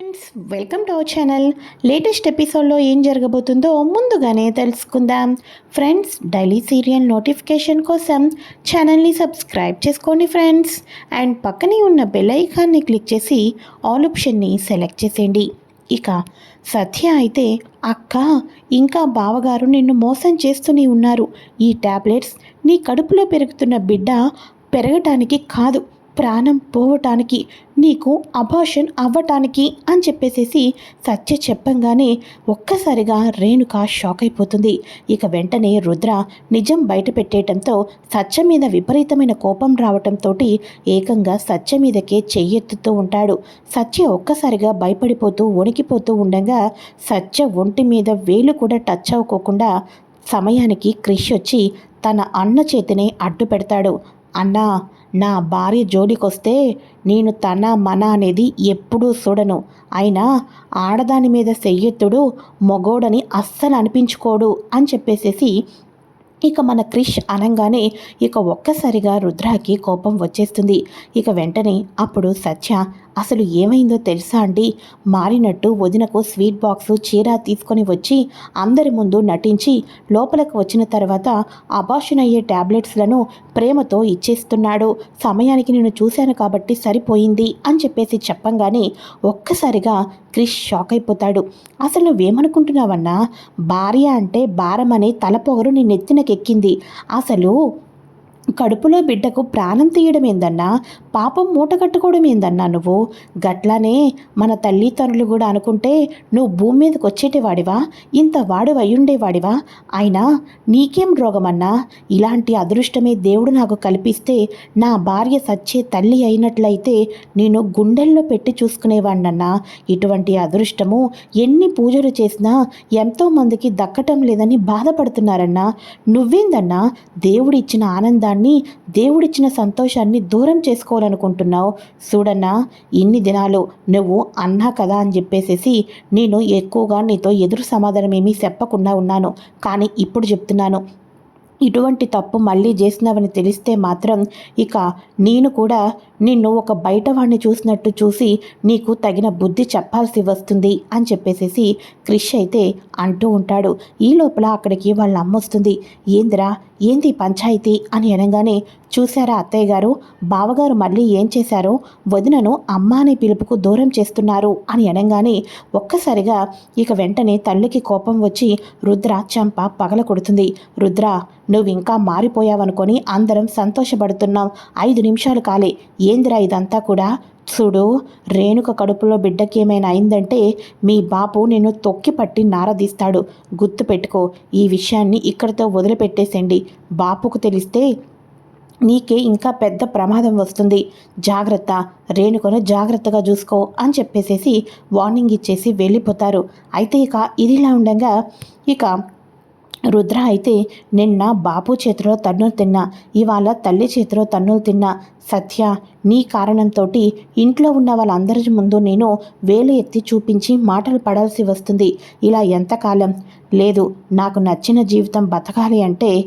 Friends welcome to our channel latest ఎపిసోడ్లో ఏం జరగబోతుందో ముందుగానే తెలుసుకుందాం. ఫ్రెండ్స్ డైలీ సీరియల్ నోటిఫికేషన్ కోసం ఛానల్ని సబ్స్క్రైబ్ చేసుకోండి ఫ్రెండ్స్ అండ్ పక్కనే ఉన్న బెల్ ఐకాన్ని క్లిక్ చేసి ఆల్ ఆప్షన్ని సెలెక్ట్ చేసేయండి. ఇక సత్య అయితే అక్క ఇంకా బావగారు నిన్ను మోసం చేస్తూనే ఉన్నారు. ఈ టాబ్లెట్స్ నీ కడుపులో పెరుగుతున్న బిడ్డ పెరగటానికి కాదు. ప్రాణం పోవటానికి నీకు అబార్షన్ అవ్వటానికి అని చెప్పేసేసి సత్య చెప్పంగానే ఒక్కసారిగా రేణుక షాక్ అయిపోతుంది. ఇక వెంటనే రుద్ర నిజం బయట పెట్టేయటంతో సత్య మీద విపరీతమైన కోపం రావటంతో ఏకంగా సత్య మీదకే చెయ్యెత్తుతూ ఉంటాడు. సత్య ఒక్కసారిగా భయపడిపోతూ వణికిపోతూ ఉండగా సత్య ఒంటి మీద వేలు కూడా టచ్ అవ్వకోకుండా సమయానికి క్రిష్ వచ్చి తన అన్న చేతిని అడ్డు పెడతాడు అన్నా నా భార్య జోలికొస్తే నేను తన మన అనేది ఎప్పుడూ చూడను. అయినా ఆడదాని మీద సెయ్యెత్తుడు మొగోడని అస్సలు అనిపించుకోడు అని చెప్పేసేసి ఇక మన క్రిష్ అనగానే ఇక ఒక్కసారిగా రుద్రాకి కోపం వచ్చేస్తుంది. ఇక వెంటనే అప్పుడు సత్య అసలు ఏమైందో తెలుసా అండి? మారినట్టు వదినకు స్వీట్ బాక్సు చీర తీసుకొని వచ్చి అందరి ముందు నటించి లోపలికి వచ్చిన తర్వాత అబార్షన్ అయ్యే ట్యాబ్లెట్స్లను ప్రేమతో ఇచ్చేస్తున్నాడు. సమయానికి నేను చూశాను కాబట్టి సరిపోయింది అని చెప్పేసి చెప్పంగానే ఒక్కసారిగా క్రిష్ షాక్ అయిపోతాడు. అసలు నువ్వేమనుకుంటున్నావన్నా? భార్య అంటే భారం అనే తలపొగరు నీ నెత్తినకెక్కింది అసలు కడుపులో బిడ్డకు ప్రాణం తీయడం ఏందన్నా? పాపం మూట కట్టుకోవడం ఏందన్నా నువ్వు? గట్లానే మన తల్లిదండ్రులు కూడా అనుకుంటే నువ్వు భూమి మీదకి వచ్చేటివాడివా? ఇంత వాడు అయ్యుండేవాడివా అయినా నీకేం రోగమన్నా? ఇలాంటి అదృష్టమే దేవుడు నాకు కల్పిస్తే నా భార్య సచ్చే తల్లి అయినట్లయితే నేను గుండెల్లో పెట్టి చూసుకునేవాడినన్నా ఇటువంటి అదృష్టము ఎన్ని పూజలు చేసినా ఎంతోమందికి దక్కటం లేదని బాధపడుతున్నారన్నా. నువ్వేందన్నా? దేవుడిచ్చిన ఆనందాన్ని దేవుడిచ్చిన సంతోషాన్ని దూరం చేసుకోవాలనుకుంటున్నావు. చూడన్నా ఇన్ని దినాలు నువ్వు అన్నా కదా అని చెప్పేసేసి నేను ఎక్కువగా నీతో ఎదురు సమాధానం ఏమీ చెప్పకుండా ఉన్నాను. కానీ ఇప్పుడు చెప్తున్నాను. ఇటువంటి తప్పు మళ్ళీ చేసినావని తెలిస్తే మాత్రం ఇక నేను కూడా నిన్ను ఒక బయట వాడిని చూసినట్టు చూసి నీకు తగిన బుద్ధి చెప్పాల్సి వస్తుంది అని చెప్పేసేసి క్రిష్ అయితే అంటూ ఉంటాడు. ఈ లోపల అక్కడికి వాళ్ళ అమ్మ వస్తుంది. ఏందిరా ఏంది పంచాయతీ అని అనగానే చూశారా అత్తయ్య గారు? బావగారు మళ్ళీ ఏం చేశారో? వదినను అమ్మ అనే పిలుపుకు దూరం చేస్తున్నారు అని అనగానే ఒక్కసారిగా ఇక వెంటనే తల్లికి కోపం వచ్చి రుద్ర చంప పగల కొడుతుంది. రుద్ర నువ్వు ఇంకా మారిపోయావనుకొని అందరం సంతోషపడుతున్నాం. ఐదు నిమిషాలు కాలే. ఏందిరా ఇదంతా కూడా? చూడు రేణుక కడుపులో బిడ్డకి ఏమైనా అయిందంటే మీ బాపు నిన్ను తొక్కి పట్టి నారదీస్తాడు గుర్తుపెట్టుకో ఈ విషయాన్ని ఇక్కడితో వదిలిపెట్టేసండి బాపుకు తెలిస్తే నీకే ఇంకా పెద్ద ప్రమాదం వస్తుంది. జాగ్రత్త రేణుకను జాగ్రత్తగా చూసుకో అని చెప్పేసేసి వార్నింగ్ ఇచ్చేసి వెళ్ళిపోతారు. అయితే ఇక ఇదిలా ఉండగా ఇక రుద్ర అయితే నిన్న బాపు చేతిలో తన్నులు తిన్నా ఇవాళ తల్లి చేతిలో తన్నులు తిన్నా. సత్య నీ కారణంతో ఇంట్లో ఉన్న వాళ్ళందరి ముందు నేను వేలు ఎత్తి చూపించి మాటలు పడాల్సి వస్తుంది. ఇలా ఎంతకాలం? లేదు నాకు నచ్చిన జీవితం బతకాలి అంటే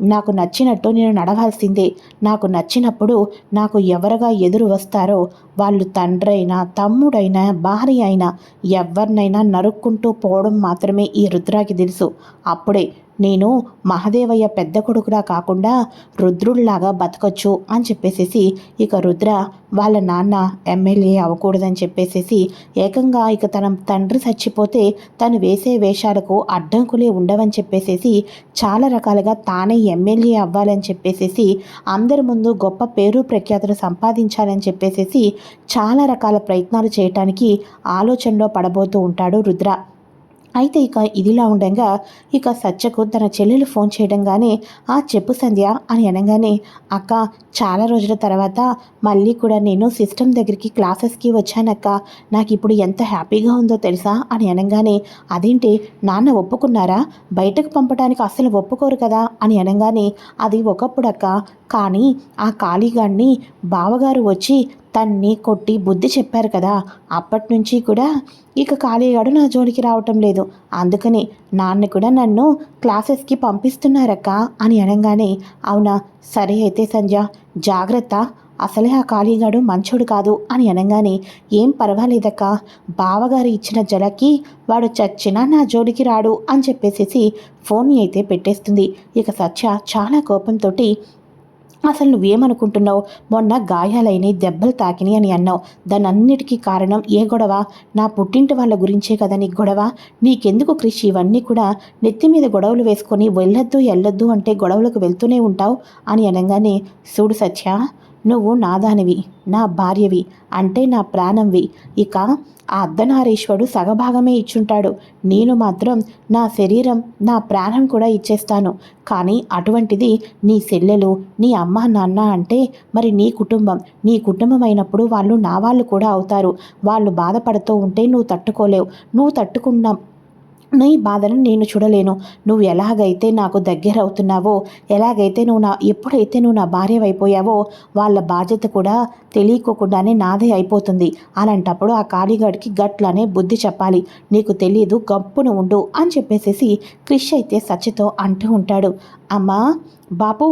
నాకు నచ్చినట్టు నేను నడవాల్సిందే. నాకు నచ్చినప్పుడు నాకు ఎవరుగా ఎదురు వస్తారో వాళ్ళు తండ్రైనా తమ్ముడైనా భార్య అయినా ఎవరినైనా నరుక్కుంటూ పోవడం మాత్రమే ఈ రుద్రాకి తెలుసు. అప్పుడే నేను మహదేవయ్య పెద్ద కొడుకులా కాకుండా రుద్రుడిలాగా బతకొచ్చు అని చెప్పేసేసి ఇక రుద్ర వాళ్ళ నాన్న ఎమ్మెల్యే అవ్వకూడదని చెప్పేసేసి ఏకంగా ఇక తన తండ్రి చచ్చిపోతే తను వేసే వేషాలకు అడ్డంకులే ఉండవని చెప్పేసేసి చాలా రకాలుగా తానే ఎమ్మెల్యే అవ్వాలని చెప్పేసేసి అందరి ముందు గొప్ప పేరు ప్రఖ్యాతులు సంపాదించాలని చెప్పేసేసి చాలా రకాల ప్రయత్నాలు చేయటానికి ఆలోచనలో పడబోతూ ఉంటాడు రుద్ర. అయితే ఇక ఇదిలా ఉండగా ఇక సత్యకు తన చెల్లెలు ఫోన్ చేయడంగానే ఆ చెప్పు సంధ్య అని అనగానే అక్క చాలా రోజుల తర్వాత మళ్ళీ కూడా నేను సిస్టమ్ దగ్గరికి క్లాసెస్కి వచ్చానక్క. నాకు ఇప్పుడు ఎంత హ్యాపీగా ఉందో తెలుసా? అని అనగానే అదేంటి నాన్న ఒప్పుకున్నారా? బయటకు పంపడానికి అస్సలు ఒప్పుకోరు కదా? అని అనగానే అది ఒకప్పుడక్క. కానీ ఆ ఖాళీగాడిని బావగారు వచ్చి తన్ని కొట్టి బుద్ధి చెప్పారు కదా అప్పటి నుంచి కూడా ఇక ఖాళీగాడు నా జోలికి రావటం లేదు. అందుకని నాన్న కూడా నన్ను క్లాసెస్కి పంపిస్తున్నారక్క అని అనగానే అవునా? సరే అయితే సంజ జాగ్రత్త. అసలే ఆ కాళీగాడు మంచోడు కాదు అని అనగానే ఏం పర్వాలేదక్క. బావగారు ఇచ్చిన జలకి వాడు చచ్చినా నా జోలికి రాడు అని చెప్పేసేసి ఫోన్ అయితే పెట్టేస్తుంది. ఇక సత్య చాలా కోపంతో అసలు నువ్వేమనుకుంటున్నావు? మొన్న గాయాలైనవి దెబ్బలు తాకినాయి అని అన్నావు. దాని అన్నిటికీ కారణం ఏ గొడవ? నా పుట్టింటి వాళ్ళ గురించే కదా నీకు గొడవ? నీకెందుకు కృషి ఇవన్నీ కూడా నెత్తి మీద గొడవలు వేసుకొని వెళ్ళొద్దు వెళ్ళొద్దు అంటే గొడవలకు వెళ్తూనే ఉంటావు అని అనగానే చూడు సత్య నువ్వు నాదానివి నా భార్యవి అంటే నా ప్రాణంవి. ఇక ఆ అర్ధనారీశ్వరుడు సగభాగమే ఇచ్చుంటాడు. నేను మాత్రం నా శరీరం నా ప్రాణం కూడా ఇచ్చేస్తాను. కానీ అటువంటిది నీ చెల్లెలు నీ అమ్మ నాన్న అంటే మరి నీ కుటుంబం. నీ కుటుంబం అయినప్పుడు వాళ్ళు నా వాళ్ళు కూడా అవుతారు. వాళ్ళు బాధపడుతూ ఉంటే నువ్వు తట్టుకోలేవు. నువ్వు తట్టుకున్న నీ బాధను నేను చూడలేను. నువ్వు ఎలాగైతే నాకు దగ్గర అవుతున్నావో ఎలాగైతే నువ్వు నా ఎప్పుడైతే నువ్వు నా భార్య అయిపోయావో వాళ్ళ బాధ్యత కూడా తెలియకోకుండానే నాదే అయిపోతుంది. అలాంటప్పుడు ఆ కాళీగాడికి గట్లనే బుద్ధి చెప్పాలి. నీకు తెలియదు గప్పును ఉండు అని చెప్పేసేసి క్రిష్ అయితే సచ్చితో అంటూ ఉంటాడు. అమ్మా బాపు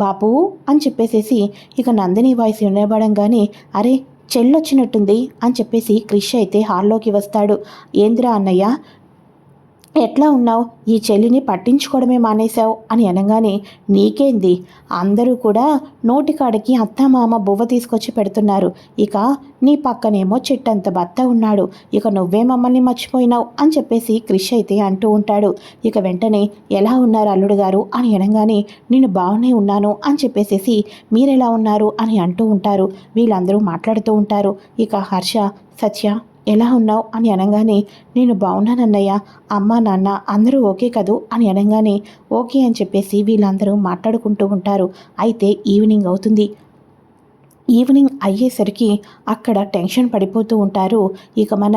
బాపు అని చెప్పేసేసి ఇక నందిని వాయిస్ వినబడంగానే అరే చెల్లొచ్చినట్టుంది అని చెప్పేసి క్రిష్ అయితే హాల్లోకి వస్తాడు. ఏంద్రా అన్నయ్య ఎట్లా ఉన్నావు? ఈ చెల్లిని పట్టించుకోవడమే మానేశావు అని అనగానే నీకేంది? అందరూ కూడా నోటికాడికి అత్త మామ బువ్వ తీసుకొచ్చి పెడుతున్నారు. ఇక నీ పక్కనేమో చిట్టంత భర్త ఉన్నాడు. ఇక నువ్వే మమ్మల్ని మర్చిపోయినావు అని చెప్పేసి క్రిష్ అయితే అంటూ ఉంటాడు. ఇక వెంటనే ఎలా ఉన్నారు అల్లుడు గారు? అని అనగానే నేను బాగానే ఉన్నాను అని చెప్పేసేసి మీరెలా ఉన్నారు? అని అంటూ ఉంటారు. వీళ్ళందరూ మాట్లాడుతూ ఉంటారు. ఇక హర్ష సత్య ఎలా ఉన్నావు? అని అనగానే నేను బాగున్నానన్నయ్య అమ్మ నాన్న అందరూ ఓకే కదూ? అని అనగానే ఓకే అని చెప్పేసి వీళ్ళందరూ మాట్లాడుకుంటూ ఉంటారు. అయితే ఈవినింగ్ అవుతుంది. ఈవినింగ్ అయ్యేసరికి అక్కడ టెన్షన్ పడిపోతూ ఉంటారు. ఇక మన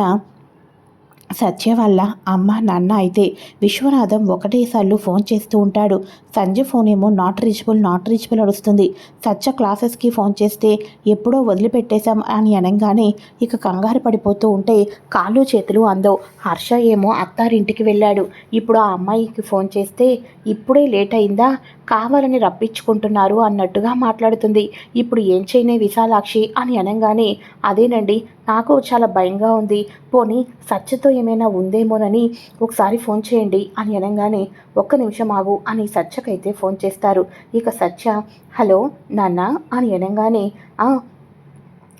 సత్య వల్ల అమ్మ నాన్న అయితే విశ్వనాథం ఒకటేసార్లు ఫోన్ చేస్తూ ఉంటాడు. సంజయ్ ఫోన్ ఏమో నాట్ రీచబుల్ నాట్ రీచబుల్ నడుస్తుంది సత్య క్లాసెస్కి ఫోన్ చేస్తే ఎప్పుడో వదిలిపెట్టేశాం అని అనగానే ఇక కంగారు పడిపోతూ ఉంటే కాళ్ళు చేతులు అందవు. హర్ష ఏమో అత్తారింటికి వెళ్ళాడు. ఇప్పుడు ఆ అమ్మాయికి ఫోన్ చేస్తే ఇప్పుడే లేట్ అయిందా? కావాలని రప్పించుకుంటున్నారు అన్నట్టుగా మాట్లాడుతుంది. ఇప్పుడు ఏం చేయనే విశాలాక్షి అని అనగానే అదేనండి నాకు చాలా భయంగా ఉంది. పోనీ సత్యతో ఏమైనా ఉందేమోనని ఒకసారి ఫోన్ చేయండి అని అనగానే ఒక్క నిమిషం ఆగు అని సత్యకైతే ఫోన్ చేస్తారు. ఇక సత్య హలో నాన్న అని అనగానే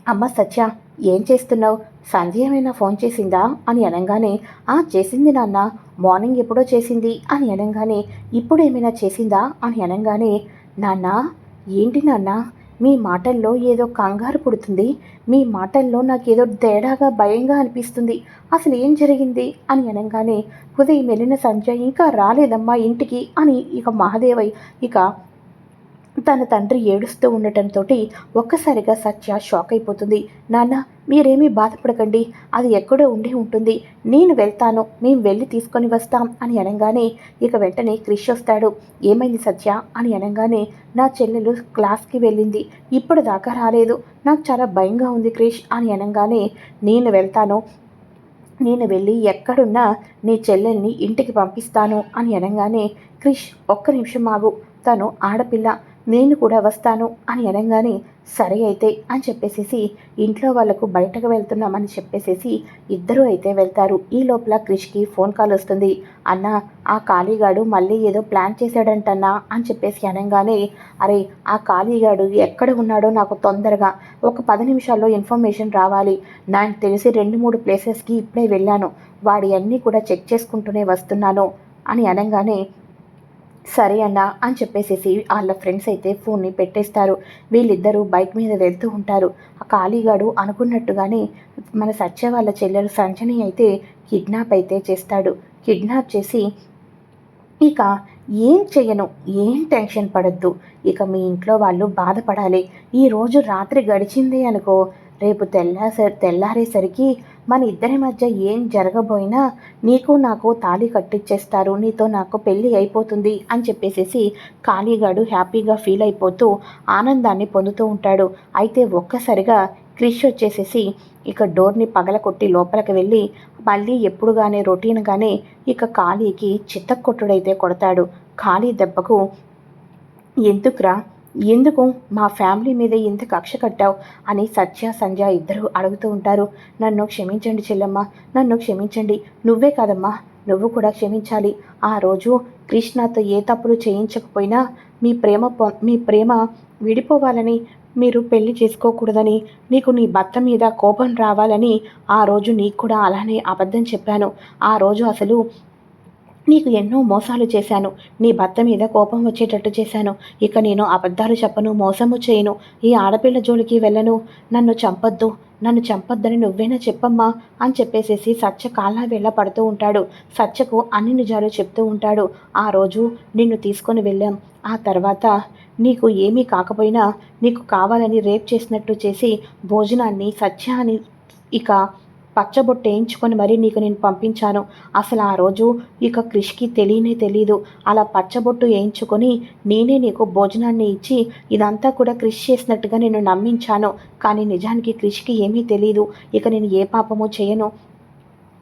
అమ్మ సత్య ఏం చేస్తున్నావు? సంధ్య ఏమైనా ఫోన్ చేసిందా? అని అనగానే ఆ చేసింది నాన్న. మార్నింగ్ ఎప్పుడో చేసింది అని అనగానే ఇప్పుడు ఏమైనా చేసిందా అని అనగానే నాన్న ఏంటి నాన్న? మీ మాటల్లో ఏదో కంగారు పుడుతుంది. మీ మాటల్లో నాకేదో తేడాగా భయంగా అనిపిస్తుంది. అసలు ఏం జరిగింది? అని అనగానే ఉదయం వెళ్ళిన సంజయ్ ఇంకా రాలేదమ్మా ఇంటికి అని ఇక మహాదేవయ్య ఇక తన తండ్రి ఏడుస్తూ ఉండటంతో ఒక్కసారిగా సత్య షాక్ అయిపోతుంది. నాన్న మీరేమీ బాధపడకండి. అది ఎక్కడో ఉండి ఉంటుంది. నేను వెళ్తాను. మేము వెళ్ళి తీసుకొని వస్తాం అని అనగానే ఇక వెంటనే క్రిష్ వస్తాడు. ఏమైంది సత్య? అని అనగానే నా చెల్లెలు క్లాస్కి వెళ్ళింది. ఇప్పుడు దాకా రాలేదు. నాకు చాలా భయంగా ఉంది క్రిష్ అని అనగానే నేను వెళ్తాను. నేను వెళ్ళి ఎక్కడున్నా నీ చెల్లెల్ని ఇంటికి పంపిస్తాను అని అనగానే క్రిష్ ఒక్క నిమిషం ఆగు. తను ఆడపిల్ల. నేను కూడా వస్తాను అని అనగానే సరే అయితే అని చెప్పేసేసి ఇంట్లో వాళ్ళకు బయటకు వెళ్తున్నామని చెప్పేసేసి ఇద్దరూ అయితే వెళ్తారు. ఈ లోపల క్రిష్కి ఫోన్ కాల్ వస్తుంది. అన్న ఆ ఖాళీగాడు మళ్ళీ ఏదో ప్లాన్ చేశాడంటన్నా అని చెప్పేసి అనగానే అరే ఆ ఖాళీగాడు ఎక్కడ ఉన్నాడో నాకు తొందరగా ఒక పది నిమిషాల్లో ఇన్ఫర్మేషన్ రావాలి. నాకు తెలిసి రెండు మూడు ప్లేసెస్కి ఇప్పుడే వెళ్ళాను. వాడి అన్నీ కూడా చెక్ చేసుకుంటూనే వస్తున్నాను అని అనగానే సరే అన్న అని చెప్పేసేసి వాళ్ళ ఫ్రెండ్స్ అయితే ఫోన్ని పెట్టేస్తారు. వీళ్ళిద్దరూ బైక్ మీద వెళ్తూ ఉంటారు. ఆ ఖాళీగాడు అనుకున్నట్టుగానే మన సత్య వాళ్ళ చెల్లెలు సంజని అయితే కిడ్నాప్ అయితే చేస్తాడు. కిడ్నాప్ చేసి ఇక ఏం చేయను ఏం టెన్షన్ పడద్దు. ఇక మీ ఇంట్లో వాళ్ళు బాధపడాలి. ఈరోజు రాత్రి గడిచింది అనుకో రేపు తెల్లారి తెల్లారేసరికి మన ఇద్దరి మధ్య ఏం జరగబోయినా నీకు నాకు తాళి కట్టించేస్తారు నీతో నాకు పెళ్ళి అయిపోతుంది అని చెప్పేసేసి కాళీగాడు హ్యాపీగా ఫీల్ అయిపోతూ ఆనందాన్ని పొందుతూ ఉంటాడు. అయితే ఒక్కసారిగా క్రిష్ వచ్చేసేసి ఇక డోర్ని పగలకొట్టి లోపలికి వెళ్ళి మళ్ళీ ఎప్పుడుగానే రొటీన్గానే ఇక ఖాళీకి చిత్తకొట్టుడైతే కొడతాడు. ఖాళీ దెబ్బకు ఎందుకురా ఎందుకు? మా ఫ్యామిలీ మీద ఇంత కక్ష కట్టావు? అని సత్య సంజ ఇద్దరు అడుగుతూ ఉంటారు. నన్ను క్షమించండి చెల్లమ్మ. నన్ను క్షమించండి. నువ్వే కాదమ్మా. నువ్వు కూడా క్షమించాలి. ఆ రోజు కృష్ణతో ఏ తప్పులు చేయించకపోయినా మీ ప్రేమ మీ ప్రేమ విడిపోవాలని మీరు పెళ్ళి చేసుకోకూడదని నీకు నీ భర్త మీద కోపం రావాలని ఆ రోజు నీకు కూడా అలానే అబద్ధం చెప్పాను. ఆ రోజు అసలు నీకు ఎన్నో మోసాలు చేశాను. నీ భర్త మీద కోపం వచ్చేటట్టు చేశాను. ఇక నేను అబద్ధాలు చెప్పను మోసము చేయను. ఈ ఆడపిల్ల జోలికి వెళ్ళను. నన్ను చంపొద్దు. నన్ను చంపొద్దని నువ్వేనా చెప్పమ్మా అని చెప్పేసేసి సత్య కాళ్ళ వేళ పడుతూ ఉంటాడు. సత్యకు అన్ని నిజాలు చెప్తూ ఉంటాడు. ఆ రోజు నిన్ను తీసుకొని వెళ్ళాం. ఆ తర్వాత నీకు ఏమీ కాకపోయినా నీకు కావాలని రేప్ చేసినట్టు చేసి భోజనాన్ని సత్య అని ఇక పచ్చబొట్టు వేయించుకొని మరీ నీకు నేను పంపించాను. అసలు ఆ రోజు ఇక క్రిష్కి తెలియనే తెలీదు. అలా పచ్చబొట్టు వేయించుకొని నేనే నీకు భోజనాన్ని ఇచ్చి ఇదంతా కూడా క్రిష్ చేసినట్టుగా నేను నమ్మించాను. కానీ నిజానికి క్రిష్కి ఏమీ తెలీదు. ఇక నేను ఏ పాపము చేయను.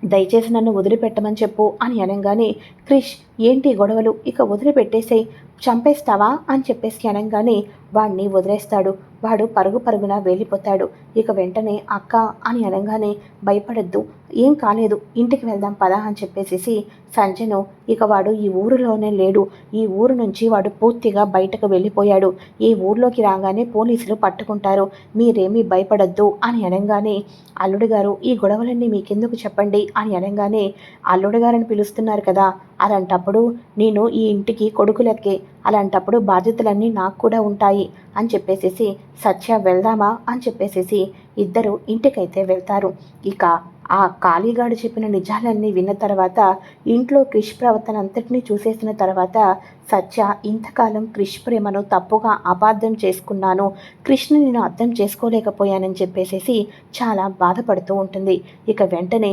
దయచేసి నన్ను వదిలిపెట్టమని చెప్పు అని అనగానే క్రిష్ ఏంటి గొడవలు? ఇక వదిలిపెట్టేసేయ్. చంపేస్తావా అని చెప్పేసి అనగానే వాడిని వదిలేస్తాడు. వాడు పరుగు పరుగున వెళ్ళిపోతాడు. ఇక వెంటనే అక్క అని అనగానే భయపడద్దు ఏం కాలేదు ఇంటికి వెళ్దాం పదా అని చెప్పేసి సంజను ఇక వాడు ఈ ఊరిలోనే లేడు. ఈ ఊరు నుంచి వాడు పూర్తిగా బయటకు వెళ్ళిపోయాడు. ఈ ఊర్లోకి రాగానే పోలీసులు పట్టుకుంటారు. మీరేమీ భయపడద్దు అని అనగానే అల్లుడు గారు ఈ గొడవలన్నీ మీకెందుకు చెప్పండి అని అనగానే అల్లుడు గారని పిలుస్తున్నారు కదా అలాంటప్పుడు నేను ఈ ఇంటికి కొడుకులకే అలాంటప్పుడు బాధ్యతలన్నీ నాకు కూడా ఉంటాయి అని చెప్పేసేసి సత్య వెళ్దామా అని చెప్పేసేసి ఇద్దరు ఇంటికైతే వెళ్తారు. ఇక ఆ కాళీగాడు చెప్పిన నిజాలన్నీ విన్న తర్వాత ఇంట్లో క్రిష్ ప్రవర్తన అంతటినీ చూసేసిన తర్వాత సత్య ఇంతకాలం క్రిష్ ప్రేమను తప్పుగా అపార్థం చేసుకున్నాను. కృష్ణ నేను అర్థం చేసుకోలేకపోయానని చెప్పేసేసి చాలా బాధపడుతూ ఉంటుంది. ఇక వెంటనే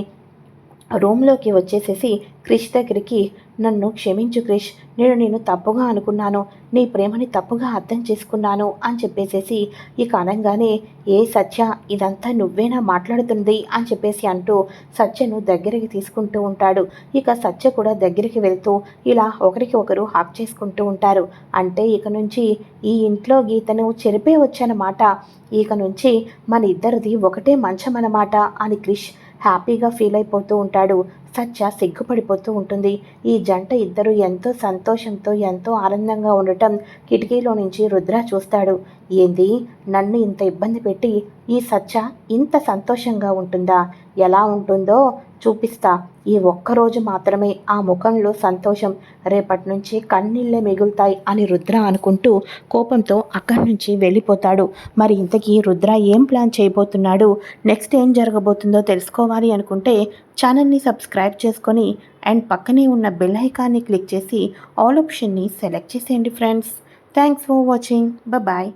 రూమ్లోకి వచ్చేసేసి క్రిష్ దగ్గరికి నన్ను క్షమించు క్రిష్ నేను నేను తప్పుగా అనుకున్నాను నీ ప్రేమని తప్పుగా అర్థం చేసుకున్నాను అని చెప్పేసేసి ఇక అనగానే ఏ సత్య ఇదంతా నువ్వేనా మాట్లాడుతుంది? అని చెప్పేసి అంటూ సత్యను దగ్గరికి తీసుకుంటూ ఉంటాడు. ఇక సత్య కూడా దగ్గరికి వెళ్తూ ఇలా ఒకరికి ఒకరు హాక్ చేసుకుంటూ ఉంటారు. అంటే ఇక నుంచి ఈ ఇంట్లో గీతను చెరిపే వచ్చనమాట. ఇక నుంచి మన ఇద్దరిది ఒకటే మంచం అన్నమాట అని క్రిష్ హ్యాపీగా ఫీల్ అయిపోతూ ఉంటాడు. సత్య సిగ్గుపడిపోతూ ఉంటుంది. ఈ జంట ఇద్దరు ఎంతో సంతోషంతో ఎంతో ఆనందంగా ఉండటం కిటికీలో నుంచి రుద్ర చూస్తాడు. ఏంది? నన్ను ఇంత ఇబ్బంది పెట్టి ఈ సత్య ఇంత సంతోషంగా ఉంటుందా? ఎలా ఉంటుందో చూపిస్తా. ఈ ఒక్కరోజు మాత్రమే ఆ ముఖంలో సంతోషం. రేపటి నుంచి కన్నీళ్ళే మిగులుతాయి అని రుద్ర అనుకుంటూ కోపంతో అక్కడి నుంచి వెళ్ళిపోతాడు. మరి ఇంతకీ రుద్ర ఏం ప్లాన్ చేయబోతున్నాడు? నెక్స్ట్ ఏం జరగబోతుందో తెలుసుకోవాలి అనుకుంటే ఛానల్ని సబ్స్క్రైబ్ చేసుకొని అండ్ పక్కనే ఉన్న బెల్ ఐకాన్ని క్లిక్ చేసి ఆల్ ఆప్షన్ని సెలెక్ట్ చేసేయండి friends. Thanks for watching. Bye